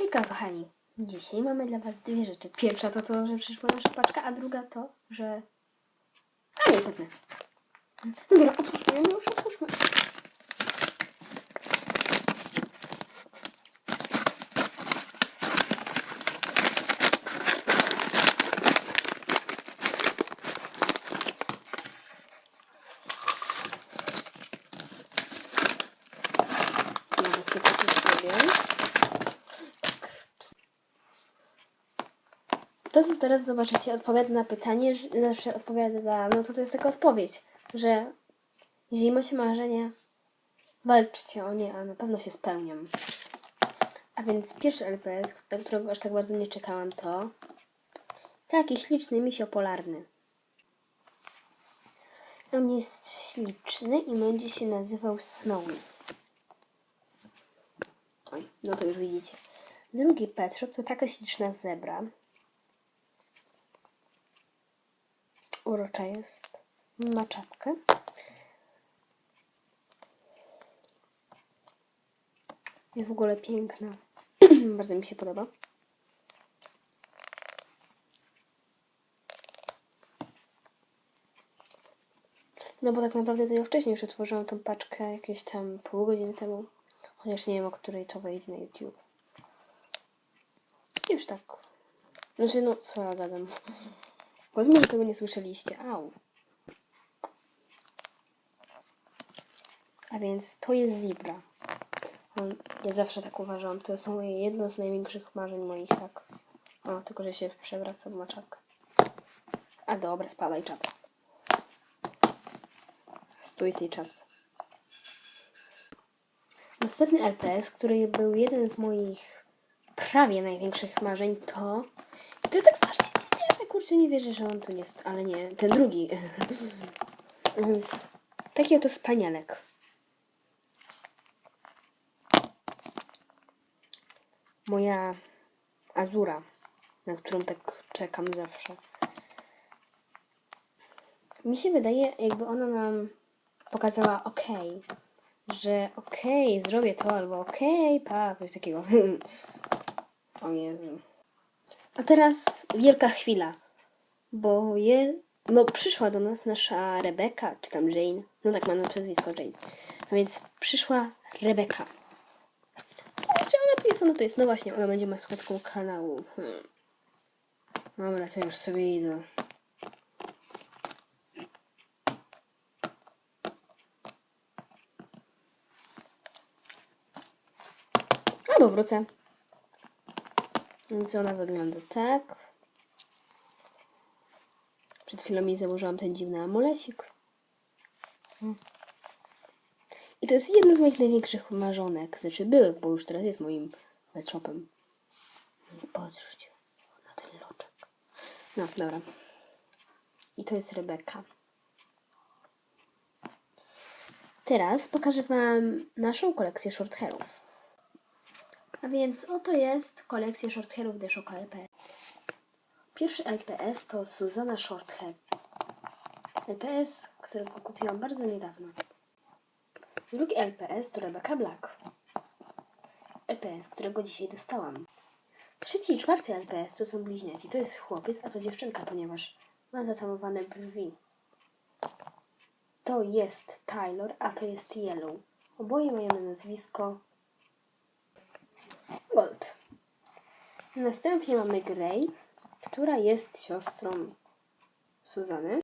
Hejka, kochani! Dzisiaj mamy dla Was dwie rzeczy. Pierwsza to to, że przyszła nasza paczka, a druga to, że... A niestety. No dobra, otwórzmy ją już, otwórzmy. Ja wysypię tu sobie. To, co teraz zobaczycie, odpowiada na pytanie, znaczy odpowiada, no to to jest taka odpowiedź, że jeśli macie marzenia, walczcie o nie, a na pewno się spełnią. A więc pierwszy LPS, do którego aż tak bardzo nie czekałam, to taki śliczny misio polarny. On jest śliczny i będzie się nazywał Snowy. Oj, no to już widzicie. Drugi pet to taka śliczna zebra. Urocza jest. Ma czapkę. Jest w ogóle piękna. Bardzo mi się podoba. No bo tak naprawdę to ja wcześniej już tą paczkę jakieś tam pół godziny temu. Chociaż nie wiem, o której to wejdzie na YouTube. Już tak. Znaczy, no, co ja gadam. Powiedzmy, że tego nie słyszeliście. Au. A więc to jest zebra. Ja zawsze tak uważam. To są moje jedno z największych marzeń moich, tak. O, tylko że się przewraca w ma czapkę. A dobra, spadaj czapka. Stój tej czapce. Następny LPS, który był jeden z moich prawie największych marzeń, to. To jest tak strasznie. Kurczę, nie wierzę, że on tu jest, ale nie, ten drugi. Więc taki oto spanielek. Moja azura, na którą tak czekam zawsze. Mi się wydaje, jakby ona nam pokazała ok, że okej, zrobię to, albo okej, pa, coś takiego. o Jezu. A teraz wielka chwila, bo je, bo przyszła do nas nasza Rebeka, czy tam Jane, no tak ma na przezwisko Jane. A więc przyszła Rebeka. Gdzie ona tu jest? Ona tu jest. No właśnie, ona będzie maskotką kanału. Hmm. Dobra, to już sobie idę. Albo wrócę. Więc ona wygląda tak. Przed chwilą mi założyłam ten dziwny amulecik. Hmm. I to jest jedno z moich największych marzonek. Znaczy byłych, bo już teraz jest moim pet shopem. Patrzcie na ten loczek. No, dobra. I to jest Rebeka. Teraz pokażę Wam naszą kolekcję short hairów. A więc oto jest kolekcja short hairów Deshoka LPS. Pierwszy LPS to Susanna Shorthair. LPS, którego kupiłam bardzo niedawno. Drugi LPS to Rebecca Black. LPS, którego dzisiaj dostałam. Trzeci i czwarty LPS to są bliźniaki. To jest chłopiec, a to dziewczynka, ponieważ ma zatamowane brwi. To jest Taylor, a to jest Yellow. Oboje mają na nazwisko Gold. Następnie mamy Grey, która jest siostrą Suzany.